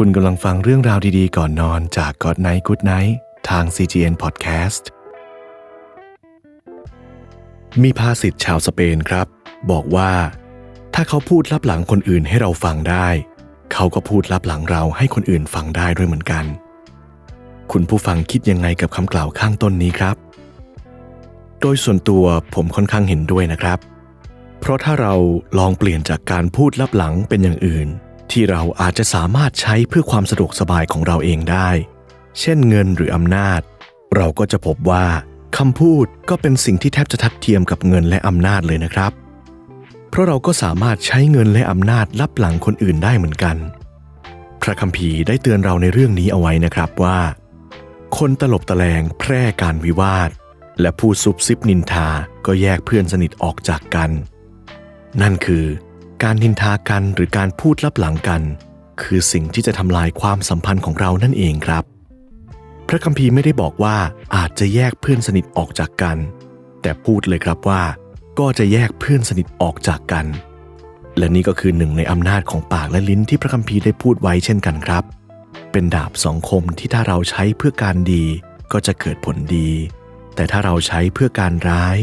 คุณกำลังฟังเรื่องราวดีๆ ก่อนนอนจาก God Night Good Night ทาง CGN Podcast มีภาษิตชาวสเปนครับ บอกว่า ถ้าเขาพูดลับหลังคนอื่นให้เราฟังได้ เขาก็พูดลับหลังเราให้คนอื่นฟังได้ด้วยเหมือนกัน คุณผู้ฟังคิดยังไงกับคำกล่าวข้างต้นนี้ครับ โดยส่วนตัวผมค่อนข้างเห็นด้วยนะครับ เพราะถ้าเราลองเปลี่ยนจากการพูดลับหลังเป็นอย่างอื่น ที่เราอาจจะสามารถใช้เพื่อความสะดวกสบายของเราเองได้ เช่นเงินหรืออำนาจ เราก็จะพบว่าคำพูดก็เป็นสิ่งที่แทบจะทัดเทียมกับเงินและอำนาจเลยนะครับ เพราะเราก็สามารถใช้เงินและอำนาจลับหลังคนอื่นได้เหมือนกัน พระคัมภีร์ได้เตือนเราในเรื่องนี้เอาไว้นะครับว่า คนตลบตะแลงแพร่การวิวาท และผู้ซุบซิบนินทาก็แยกเพื่อนสนิทออกจากกัน นั่นคือ การนินทากันหรือการพูดลับหลังกัน คือสิ่งที่จะทำลายความสัมพันธ์ของเรานั่นเองครับ พระคัมภีร์ไม่ได้บอกว่าอาจจะแยกเพื่อนสนิทออกจากกัน แต่พูดเลยครับว่า ก็จะแยกเพื่อนสนิทออกจากกัน และนี่ก็คือหนึ่งในอำนาจของปากและลิ้นที่พระคัมภีร์ได้พูดไว้เช่นกันครับ เป็นดาบสองคมที่ถ้าเราใช้เพื่อการดีก็จะเกิดผลดี แต่ถ้าเราใช้เพื่อการร้าย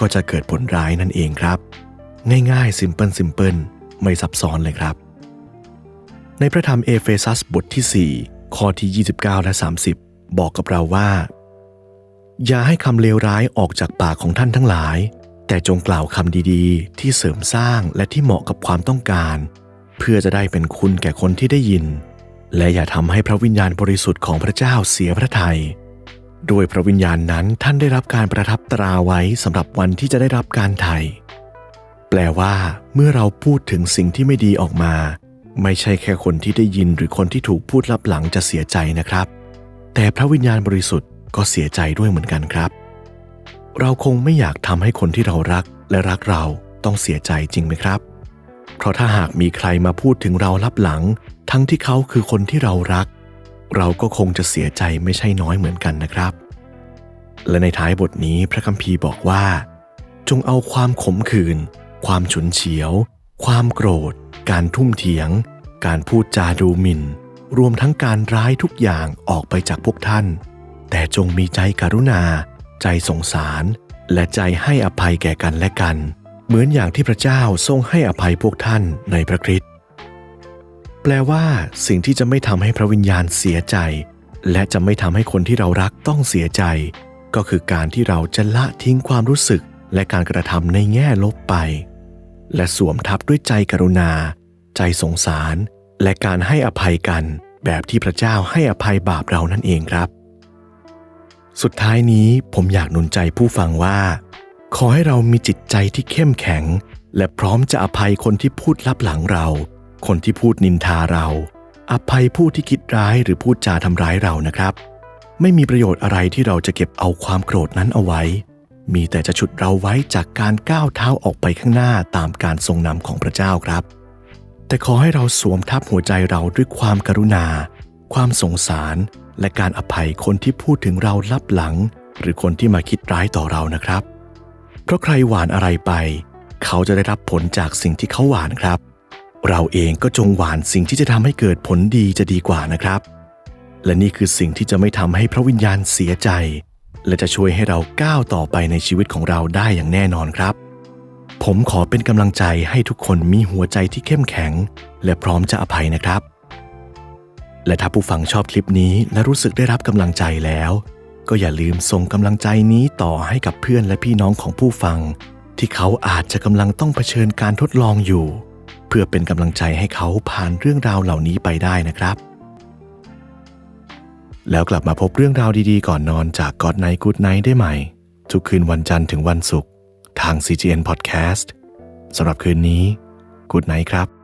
ก็จะเกิดผลร้ายนั่นเองครับ ง่ายๆซิมเพิลซิมเพิลไม่ซับซ้อนเลยครับ ในพระธรรมเอเฟซัสบทที่ 4 ข้อที่ 29 และ 30 บอกกับเราว่า อย่าให้คำเลวร้ายออกจากปากของท่านทั้งหลาย แต่จงกล่าวคำดีๆ ที่เสริมสร้างและที่เหมาะกับความต้องการ เพื่อจะได้เป็นคุณแก่คนที่ได้ยิน และอย่าทำให้พระวิญญาณบริสุทธิ์ของพระเจ้าเสียพระทยัยด้วยพระวิญญาณนั้นท่านได้รับการประทับตราไว้สำหรับวันที่จะได้รับการไถ่ แปลว่าเมื่อเราพูดถึงสิ่งที่ไม่ดีออกมา ไม่ใช่แค่คนที่ได้ยินหรือคนที่ถูกพูดลับหลังจะเสียใจนะครับ แต่พระวิญญาณบริสุทธิ์ก็เสียใจด้วยเหมือนกันครับ เราคงไม่อยากทำให้คนที่เรารักและรักเราต้องเสียใจจริงไหมครับ เพราะถ้าหากมีใครมาพูดถึงเราลับหลัง ทั้งที่เขาคือคนที่เรารัก เราก็คงจะเสียใจไม่ใช่น้อยเหมือนกันนะครับ และในท้ายบทนี้พระคัมภีร์บอกว่า จงเอาความขมขื่น ความฉุนเฉียว ความโกรธ การทุ่มเถียง การพูดจาดูหมิ่น รวมทั้งการร้ายทุกอย่างออกไปจากพวกท่าน แต่จงมีใจกรุณา ใจสงสาร และใจให้อภัยแก่กันและกัน เหมือนอย่างที่พระเจ้าทรงให้อภัยพวกท่านในพระคริสต์แปลว่า สิ่งที่จะไม่ทำให้พระวิญญาณเสียใจ และจะไม่ทำให้คนที่เรารักต้องเสียใจ ก็คือการที่เราจะละทิ้งความรู้สึกและการกระทำในแง่ลบไป และสวมทับด้วยใจกรุณา ใจสงสาร และการให้อภัยกันแบบที่พระเจ้าให้อภัยบาปเรานั่นเองครับ สุดท้ายนี้ผมอยากหนุนใจผู้ฟังว่า ขอให้เรามีจิตใจที่เข้มแข็ง และพร้อมจะอภัยคนที่พูดลับหลังเรา คนที่พูดนินทาเรา อภัยผู้ที่คิดร้ายหรือพูดจาทำร้ายเรานะครับ ไม่มีประโยชน์อะไรที่เราจะเก็บเอาความโกรธนั้นเอาไว้ มีแต่จะฉุดเราไว้จากการก้าวเท้าออกไปข้างหน้าตามการทรงนำของพระเจ้าครับ แต่ขอให้เราสวมทับหัวใจเราด้วยความกรุณา ความสงสาร และการอภัยคนที่พูดถึงเราลับหลัง หรือคนที่มาคิดร้ายต่อเรานะครับ เพราะใครหวานอะไรไป เขาจะได้รับผลจากสิ่งที่เขาหวานครับ เราเองก็จงหวานสิ่งที่จะทำให้เกิดผลดีจะดีกว่านะครับ และนี่คือสิ่งที่จะไม่ทำให้พระวิญญาณเสียใจ และจะช่วยให้เราก้าวต่อไปในชีวิตของเราได้อย่างแน่นอนครับ ผมขอเป็นกำลังใจให้ทุกคนมีหัวใจที่เข้มแข็ง และพร้อมจะอภัยนะครับ และถ้าผู้ฟังชอบคลิปนี้และรู้สึกได้รับกำลังใจแล้ว ก็อย่าลืมส่งกำลังใจนี้ต่อให้กับเพื่อนและพี่น้องของผู้ฟัง ที่เขาอาจจะกำลังต้องเผชิญการทดลองอยู่ เพื่อเป็นกำลังใจให้เขาผ่านเรื่องราวเหล่านี้ไปได้นะครับ แล้วกลับมาพบเรื่องราวดีๆ ก่อนนอนจากก o d Night Good Night ได้ใหม่ ทุกคืนวันจันทร์ถึงวันศุกร์ทาง CGN Podcast สำหรับคืนนี้ Good Night ครับ